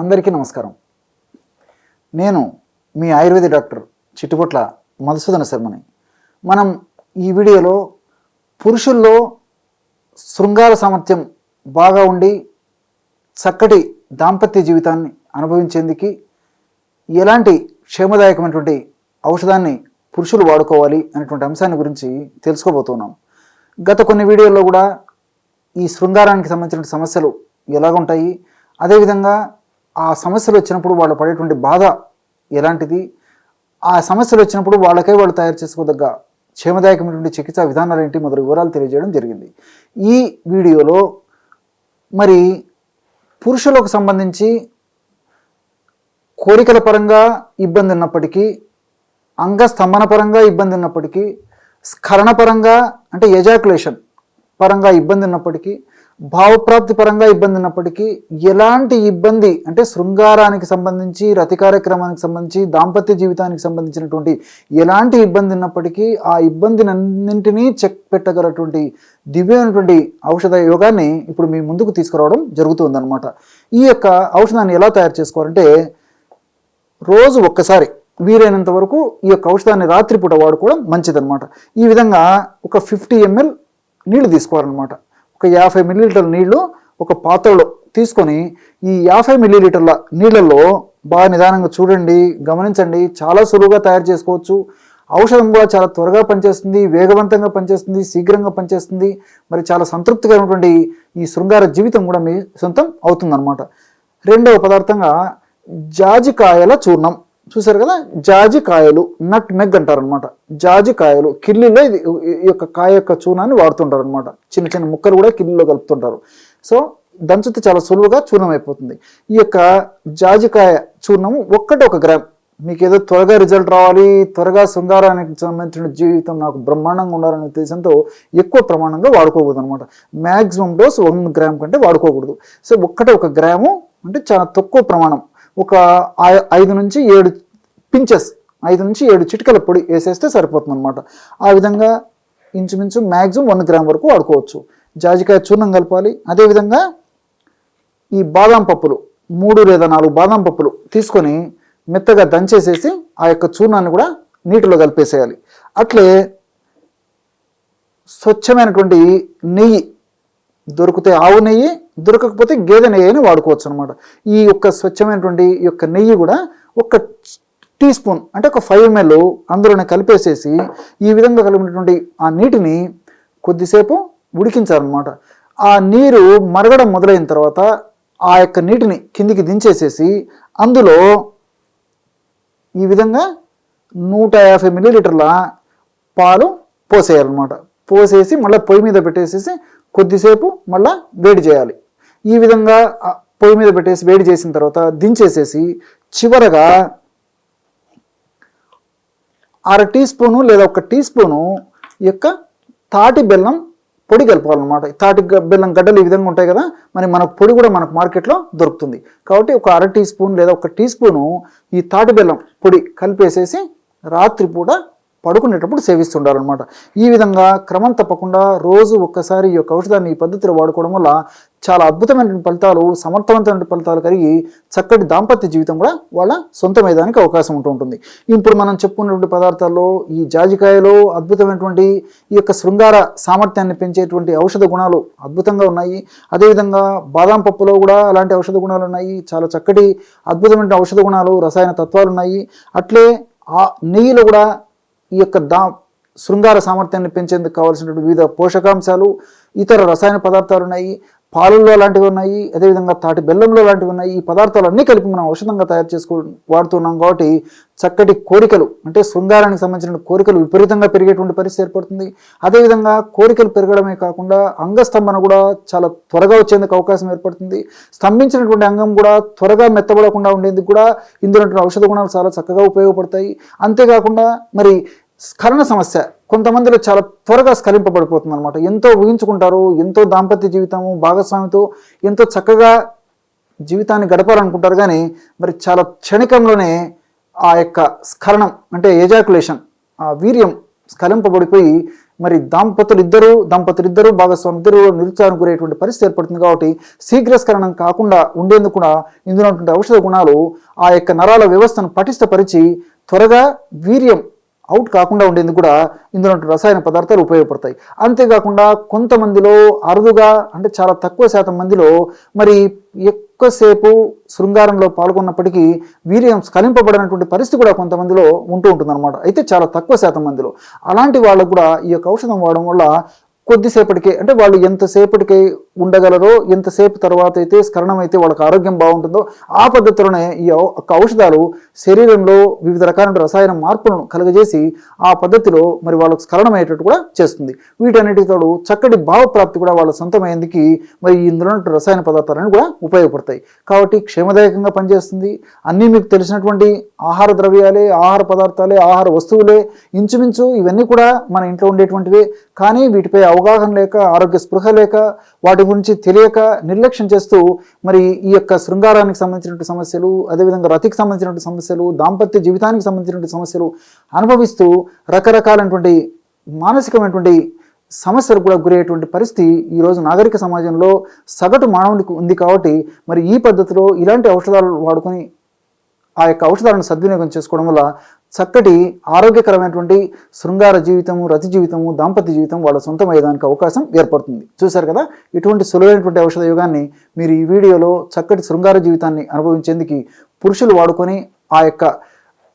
అందరికీ నమస్కారం. నేను మీ ఆయుర్వేద డాక్టర్ చిట్టుపొట్ల మధుసూదన శర్మని. మనం ఈ వీడియోలో పురుషుల్లో శృంగార సామర్థ్యం బాగా ఉండి చక్కటి దాంపత్య జీవితాన్ని అనుభవించేందుకు ఎలాంటి క్షేమదాయకమైనటువంటి ఔషధాన్ని పురుషులు వాడుకోవాలి అనేటువంటి అంశాన్ని గురించి తెలుసుకోబోతున్నాం. గత కొన్ని వీడియోల్లో కూడా ఈ శృంగారానికి సంబంధించిన సమస్యలు ఎలాగుంటాయి? అదేవిధంగా ఆ సమస్యలు వచ్చినప్పుడు వాళ్ళు పడేటువంటి బాధ ఎలాంటిది? ఆ సమస్యలు వచ్చినప్పుడు వాళ్ళకై వాళ్ళు తయారు చేసుకోదగ్గ క్షేమదాయకమైనటువంటి చికిత్సా విధానాలు ఏంటి? మొదలు వివరాలు తెలియజేయడం జరిగింది. ఈ వీడియోలో మరి పురుషులకు సంబంధించి కోరికల పరంగా ఇబ్బంది ఉన్నప్పటికీ అంగస్తంభన పరంగా ఇబ్బంది ఉన్నప్పటికీ స్ఖలన పరంగా అంటే ఎజాకులేషన్ పరంగా ఇబ్బంది ఉన్నప్పటికీ భావప్రాప్తి పరంగా ఇబ్బంది ఉన్నప్పటికీ ఎలాంటి ఇబ్బంది అంటే శృంగారానికి సంబంధించి రతి కార్యక్రమానికి సంబంధించి దాంపత్య జీవితానికి సంబంధించినటువంటి ఎలాంటి ఇబ్బంది ఉన్నప్పటికీ ఆ ఇబ్బందినన్నింటినీ చెక్ పెట్టగలటువంటి దివ్యమైనటువంటి ఔషధ యోగాన్ని ఇప్పుడు మీ ముందుకు తీసుకురావడం జరుగుతుందన్నమాట. ఈ యొక్క ఔషధాన్ని ఎలా తయారు చేసుకోవాలంటే రోజు ఒక్కసారి వీలైనంత వరకు ఈ యొక్క ఔషధాన్ని రాత్రిపూట వాడుకోవడం మంచిదన్నమాట. ఈ విధంగా ఒక ఫిఫ్టీ ఎంఎల్ నీళ్ళు తీసుకోవాలన్నమాట. ఒక యాభై మిల్లీలీటర్ల నీళ్ళు ఒక పాత్రలో తీసుకొని ఈ యాభై మిల్లీలీటర్ల నీళ్ళల్లో బాగా నిదానంగా చూడండి గమనించండి. చాలా సులువుగా తయారు చేసుకోవచ్చు. ఔషధం కూడా చాలా త్వరగా పనిచేస్తుంది వేగవంతంగా పనిచేస్తుంది శీఘ్రంగా పనిచేస్తుంది. మరి చాలా సంతృప్తికరమైనటువంటి ఈ శృంగార జీవితం కూడా మీ సొంతం అవుతుందన్నమాట. రెండవ పదార్థంగా జాజికాయల చూర్ణం. చూసారు కదా? జాజికాయలు నట్ మెగ్ అంటారు అనమాట జాజికాయలు కిల్లీలో ఇది ఈ యొక్క కాయ యొక్క చూర్ణాన్ని వాడుతుంటారు అనమాట చిన్న చిన్న ముక్కలు కూడా కిల్లీలో కలుపుతుంటారు. సో దంచితే చాలా సులువుగా చూర్ణం అయిపోతుంది ఈ యొక్క జాజికాయ చూర్ణము ఒక్కటి ఒక గ్రామ్. మీకు ఏదో త్వరగా రిజల్ట్ రావాలి త్వరగా శృంగారానికి సంబంధించిన జీవితం నాకు బ్రహ్మాండంగా ఉండాలనే ఉద్దేశంతో ఎక్కువ ప్రమాణంగా వాడుకోకూడదు అనమాట మ్యాక్సిమం డోస్ వన్ గ్రామ్ కంటే వాడుకోకూడదు. సో ఒక్కటే ఒక గ్రాము అంటే చాలా తక్కువ ప్రమాణం. ఒక ఐదు నుంచి ఏడు పించెస్. ఐదు నుంచి ఏడు చిటికల పొడి వేసేస్తే సరిపోతుంది అనమాట ఆ విధంగా ఇంచుమించు మ్యాక్సిమం వన్ గ్రామ్ వరకు వాడుకోవచ్చు. జాజికాయ చూర్ణం కలపాలి. అదేవిధంగా ఈ బాదం పప్పులు మూడు లేదా నాలుగు బాదం పప్పులు తీసుకొని మెత్తగా దంచేసేసి ఆ యొక్క చూర్ణాన్ని కూడా నీటిలో కలిపేసేయాలి. అట్లే స్వచ్ఛమైనటువంటి నెయ్యి దొరికితే ఆవు నెయ్యి దొరకకపోతే గేదె నెయ్యి అని వాడుకోవచ్చు అనమాట ఈ యొక్క స్వచ్ఛమైనటువంటి ఈ యొక్క నెయ్యి కూడా ఒక టీ స్పూన్ అంటే ఒక ఫైవ్ ఎంఎల్ అందులోనే కలిపేసేసి ఈ విధంగా కలిపినటువంటి ఆ నీటిని కొద్దిసేపు ఉడికించాలన్నమాట. ఆ నీరు మరగడం మొదలైన తర్వాత ఆ యొక్క నీటిని కిందికి దించేసేసి అందులో ఈ విధంగా నూట యాభై మిల్లీలీటర్ల పాలు పోసేయాలన్నమాట. పోసేసి మళ్ళీ పొయ్యి మీద పెట్టేసేసి కొద్దిసేపు మళ్ళీ వేడి చేయాలి. ఈ విధంగా పొయ్యి మీద పెట్టేసి వేడి చేసిన తర్వాత దించేసేసి చివరగా అర టీ స్పూను లేదా ఒక టీ స్పూను యొక్క తాటి బెల్లం పొడి కలపాలన్నమాట. తాటి బెల్లం గడ్డలు ఈ విధంగా ఉంటాయి కదా మరి మనకు పొడి కూడా మనకు మార్కెట్లో దొరుకుతుంది. కాబట్టి ఒక అర టీ స్పూన్ లేదా ఒక టీ స్పూను ఈ తాటి బెల్లం పొడి కలిపేసేసి రాత్రిపూట పడుకునేటప్పుడు సేవిస్తుండాలన్నమాట ఈ విధంగా క్రమం తప్పకుండా రోజు ఒక్కసారి ఈ యొక్క ఔషధాన్ని ఈ పద్ధతిలో వాడుకోవడం వల్ల చాలా అద్భుతమైన ఫలితాలు సమర్థవంతమైన ఫలితాలు కలిగి చక్కటి దాంపత్య జీవితం కూడా వాళ్ళ సొంతమయ్యేదానికి అవకాశం ఉంటూ ఉంటుంది. ఇప్పుడు మనం చెప్పుకున్నటువంటి పదార్థాల్లో ఈ జాజికాయలో అద్భుతమైనటువంటి ఈ యొక్క శృంగార సామర్థ్యాన్ని పెంచేటువంటి ఔషధ గుణాలు అద్భుతంగా ఉన్నాయి. అదేవిధంగా బాదాం పప్పులో కూడా అలాంటి ఔషధ గుణాలు ఉన్నాయి. చాలా చక్కటి అద్భుతమైన ఔషధ గుణాలు రసాయన తత్వాలు ఉన్నాయి. అట్లే ఆ నెయ్యిలో కూడా ఈ యొక్క దా శృంగార సామర్థ్యాన్ని పెంచేందుకు కావాల్సినటువంటి వివిధ పోషకాంశాలు ఇతర రసాయన పదార్థాలు ఉన్నాయి పాలల్లో లాంటివి ఉన్నాయి అదేవిధంగా తాటి బెల్లంలో లాంటివి ఉన్నాయి ఈ పదార్థాలన్నీ కలిపి మనం ఔషధంగా తయారు చేసుకో వాడుతున్నాం కాబట్టి చక్కటి కోరికలు అంటే శృంగారానికి సంబంధించిన కోరికలు విపరీతంగా పెరిగేటువంటి పరిస్థితి ఏర్పడుతుంది. అదేవిధంగా కోరికలు పెరగడమే కాకుండా అంగస్తంభన కూడా చాలా త్వరగా వచ్చేందుకు అవకాశం ఏర్పడుతుంది. స్తంభించినటువంటి అంగం కూడా త్వరగా మెత్తబడకుండా ఉండేందుకు కూడా ఇందులో ఔషధ గుణాలు చాలా చక్కగా ఉపయోగపడతాయి. అంతేకాకుండా మరి స్ఖలన సమస్య. కొంతమందిలో చాలా త్వరగా స్ఖలింపబడిపోతుంది అనమాట ఎంతో ఊహించుకుంటారు ఎంతో దాంపత్య జీవితము భాగస్వామితో ఎంతో చక్కగా జీవితాన్ని గడపాలనుకుంటారు కానీ మరి చాలా క్షణికంలోనే ఆ యొక్క స్ఖలనం అంటే ఎజాకులేషన్ ఆ వీర్యం స్ఖలింపబడిపోయి మరి దాంపతులు ఇద్దరు దంపతులు ఇద్దరు భాగస్వామి ఇద్దరు నిరుత్సాహం గురేటువంటి పరిస్థితి ఏర్పడుతుంది కాబట్టి శీఘ్రస్కరణం కాకుండా ఉండేందుకు కూడా ఇందులో ఉన్నటువంటి ఔషధ గుణాలు ఆ యొక్క నరాల వ్యవస్థను పటిష్టపరిచి త్వరగా వీర్యం అవుట్ కాకుండా ఉండేందుకు కూడా ఇందులో రసాయన పదార్థాలు ఉపయోగపడతాయి. అంతేకాకుండా కొంతమందిలో అరుదుగా అంటే చాలా తక్కువ శాతం మందిలో మరి ఎక్కువసేపు శృంగారంలో పాల్గొన్నప్పటికీ వీర్యం స్ఖలింపబడినటువంటి పరిస్థితి కూడా కొంతమందిలో ఉంటూ ఉంటుందన్నమాట. అయితే చాలా తక్కువ శాతం మందిలో. అలాంటి వాళ్ళకు కూడా ఈ యొక్క ఔషధం వాడడం వల్ల కొద్దిసేపటికే అంటే వాళ్ళు ఎంతసేపటికి ఉండగలరో ఎంతసేపు తర్వాత అయితే స్కరణం అయితే వాళ్ళకి ఆరోగ్యం బాగుంటుందో ఆ పద్ధతిలోనే ఈ ఒక యొక్క ఔషధాలు శరీరంలో వివిధ రకాల రసాయన మార్పులను కలుగజేసి ఆ పద్ధతిలో మరి వాళ్ళకు స్కరణం అయ్యేటట్టు కూడా చేస్తుంది. వీటన్నిటితో చక్కటి భావప్రాప్తి కూడా వాళ్ళ సొంతమయ్యేందుకు మరి ఇందులో రసాయన పదార్థాలను కూడా ఉపయోగపడతాయి. కాబట్టి క్షేమదాయకంగా పనిచేస్తుంది. అన్నీ మీకు తెలిసినటువంటి ఆహార ద్రవ్యాలే ఆహార పదార్థాలే ఆహార వస్తువులే ఇంచుమించు ఇవన్నీ కూడా మన ఇంట్లో ఉండేటువంటివే. కానీ వీటిపై అవగాహన లేక ఆరోగ్య స్పృహ లేక వాటి గురించి తెలియక నిర్లక్ష్యం చేస్తూ మరి ఈ యొక్క శృంగారానికి సంబంధించినటువంటి సమస్యలు అదేవిధంగా రతికి సంబంధించినటువంటి సమస్యలు దాంపత్య జీవితానికి సంబంధించినటువంటి సమస్యలు అనుభవిస్తూ రకరకాలైనటువంటి మానసికమైనటువంటి సమస్యలు కూడా గురయ్యేటువంటి పరిస్థితి ఈరోజు నాగరిక సమాజంలో సగటు మానవునికి ఉంది కాబట్టి మరి ఈ పద్ధతిలో ఇలాంటి ఔషధాలు వాడుకొని ఆ యొక్క ఔషధాలను సద్వినియోగం చేసుకోవడం వల్ల చక్కటి ఆరోగ్యకరమైనటువంటి శృంగార జీవితము రతి జీవితము దాంపత్య జీవితం వాళ్ళ సొంతం అయ్యేదానికి అవకాశం ఏర్పడుతుంది. చూశారు కదా? ఇటువంటి సులువైనటువంటి ఔషధ యుగాన్ని మీరు ఈ వీడియోలో చక్కటి శృంగార జీవితాన్ని అనుభవించేందుకు పురుషులు వాడుకొని ఆ యొక్క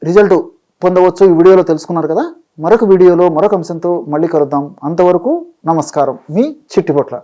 రిజల్ట్ పొందవచ్చు. ఈ వీడియోలో తెలుసుకున్నారు కదా? మరొక వీడియోలో మరొక అంశంతో మళ్ళీ కలుద్దాం. అంతవరకు నమస్కారం. మీ చిట్టిపొట్ల.